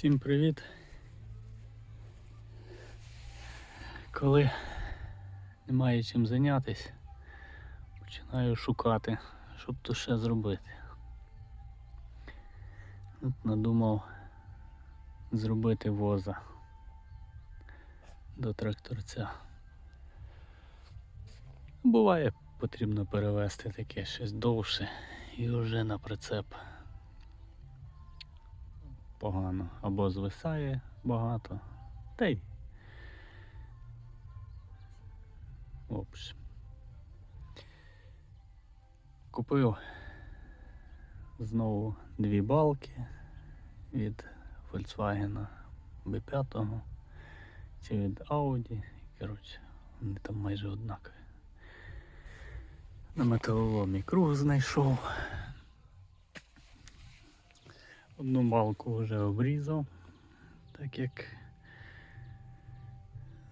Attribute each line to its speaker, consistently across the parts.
Speaker 1: Всім привіт. Коли немає чим зайнятися, починаю шукати, щоб то ще зробити. От надумав зробити воза до тракторця. Буває, потрібно перевезти таке щось довше і вже на прицеп погано. Або звисає багато. Та й. Общем. Купив знову дві балки від Volkswagen B5 чи від Audi. Коротше, вони там майже однакові. На металоломі круг знайшов. Одну балку вже обрізав, так як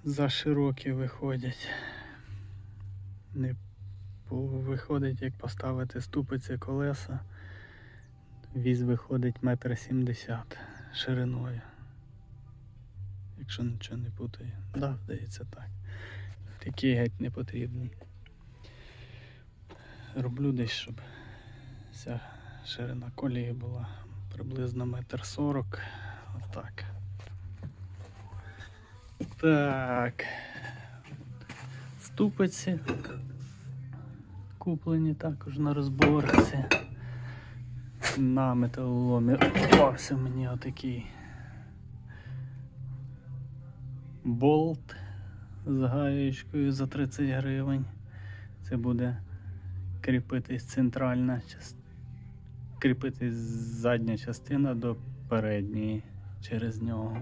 Speaker 1: за широкі виходять. Не виходить, як поставити ступиці колеса. Віз виходить метр сімдесят шириною. Якщо нічого не путаю. Да, здається так. Такі геть не потрібні. Роблю десь, щоб вся ширина колії була приблизно метр сорок. Отак. Так. Ступиці куплені також на розборці. На металоломі попався мені отакий болт з гаєчкою за 30 гривень. Це буде кріпитись центральна частина кріпити задня частина до передньої через нього.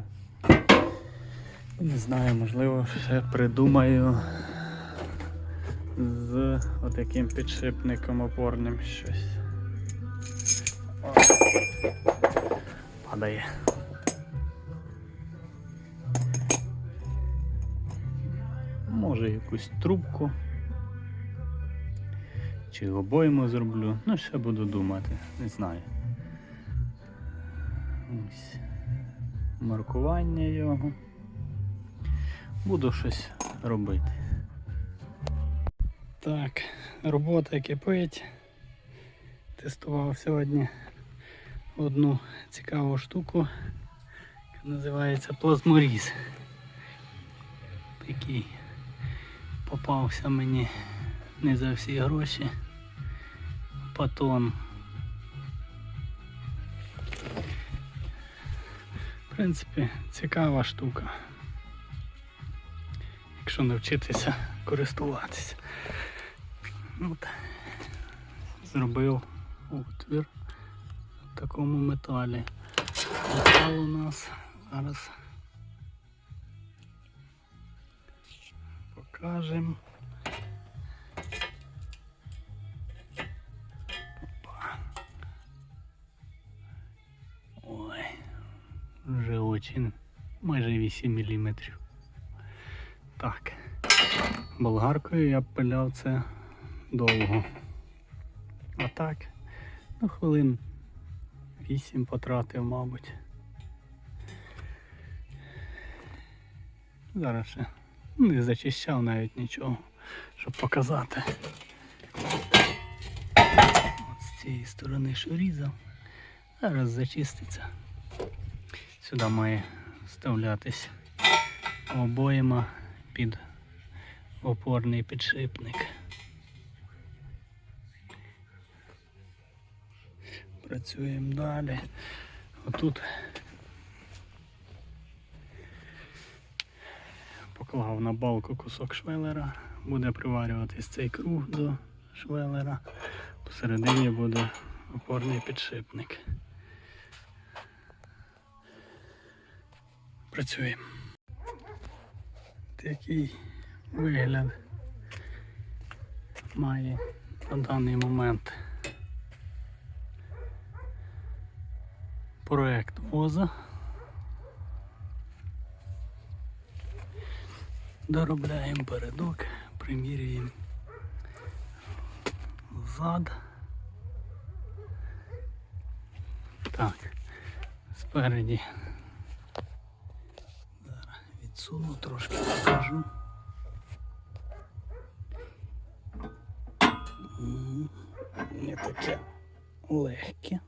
Speaker 1: Не знаю, можливо, ще придумаю з отаким підшипником опорним щось. О, Падає. Може якусь трубку. Чи обойму зроблю. Ну, ще буду думати, не знаю. Ось. Маркування його. Буду щось робити. Так, робота кипить. Тестував сьогодні одну цікаву штуку, яка називається плазморіз. Такий попався мені не за всі гроші. Патон. В принципі, цікава штука. Якщо навчитися користуватися. От. Зробив отвір в такому металі. Метал у нас зараз покажемо. Вже майже 8 мм. Так. Болгаркою я пиляв це довго. А так, ну хвилин 8 потратив, мабуть. Зараз ще не зачищав навіть нічого, щоб показати. От з цієї сторони що різав. Зараз зачиститься. Сюди має вставлятись обоїма під опорний підшипник. Працюємо далі. Отут поклав на балку кусок швелера, буде приварюватись цей круг до швелера. Посередині буде опорний підшипник. Працюємо. Такий вигляд має на даний момент проект ВОЗа. Доробляємо передок, примірюємо зад. Так, спереді підсуну, трошки покажу. Не таке легке.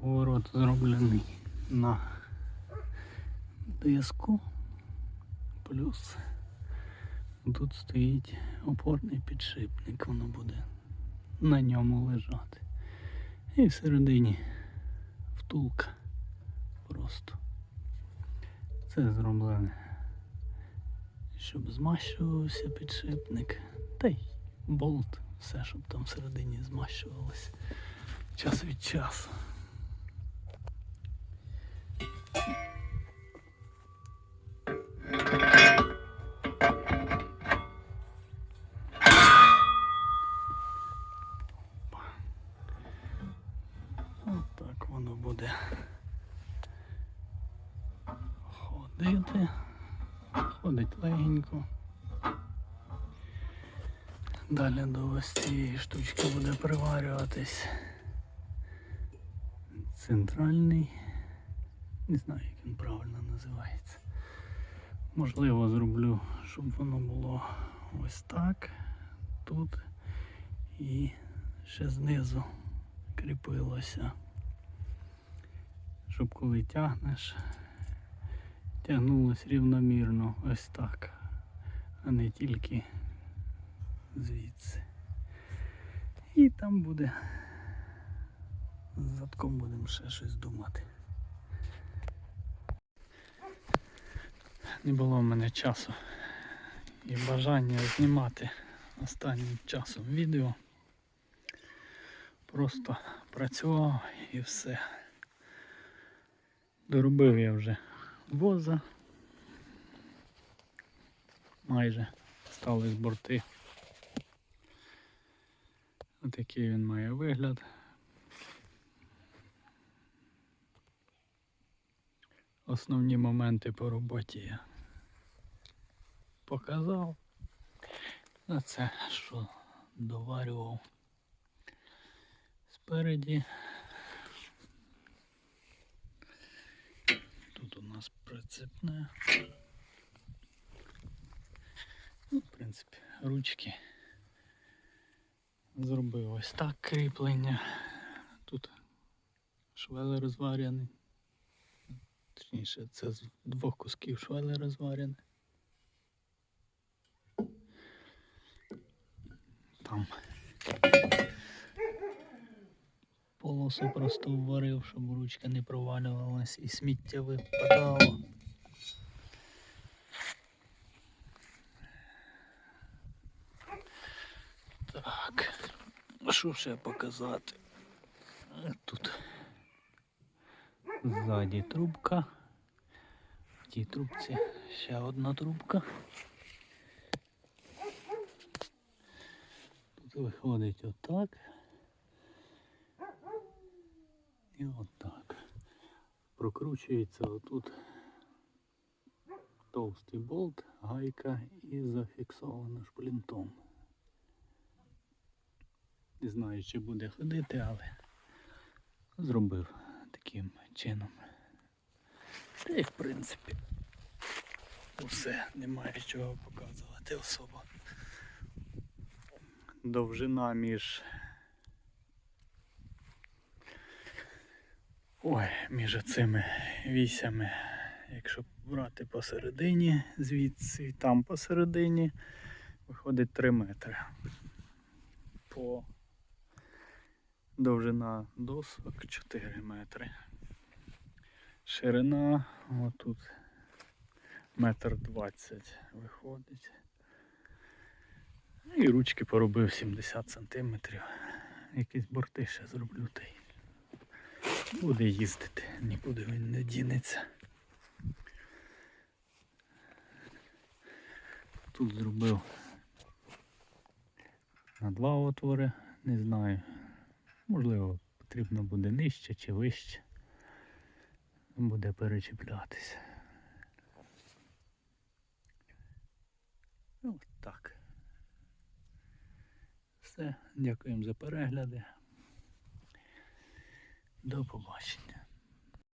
Speaker 1: Поворот зроблений на диску. Плюс тут стоїть опорний підшипник, воно буде на ньому лежати. І всередині втулка просто. Це зроблене, щоб змащувався підшипник. Та й болт, все, щоб там всередині змащувалось час від часу. Ходити. Ходить легенько. Далі до ось цієї штучки буде приварюватись центральний. Не знаю, як він правильно називається. Можливо, зроблю, щоб воно було ось так тут і ще знизу кріпилося. Щоб коли тягнеш, тягнулось рівномірно ось так, а не тільки звідси. І там буде з задком будемо ще щось думати. Не було в мене часу і бажання знімати останнім часом відео. Просто працював і все. Доробив я вже воза. Майже стали з борти. Отакий він має вигляд. Основні моменти по роботі я показав. А це що доварював спереді. Тут у прицепне. Ну, в принципі, ручки. Зробив ось так кріплення. Тут швелер зваряний. Точніше, це з двох кусків швелера зварене. Там полосу просто вварив, щоб ручка не провалювалась і сміття випадало. Що ще показати? Тут ззаді трубка. В тій трубці ще одна трубка. Тут виходить отак. І отак. Прокручується отут товстий болт, гайка і зафіксовано шплінтом. Не знаю, чи буде ходити, але зробив таким чином. Та й в принципі усе, немає чого показувати особо. Довжина між Ой, між цими вісями, якщо брати посередині, звідси там посередині, виходить 3 метри. По довжина досок 4 метри. Ширина отут метр двадцять виходить. І ручки поробив 70 сантиметрів. Якісь борти ще зроблю та й буде їздити, нікуди він не дінеться. Тут зробив на два отвори, не знаю. Можливо, потрібно буде нижче чи вище. Буде перечіплятися. Ось так.
Speaker 2: Все. Дякуємо за перегляди. До побачення.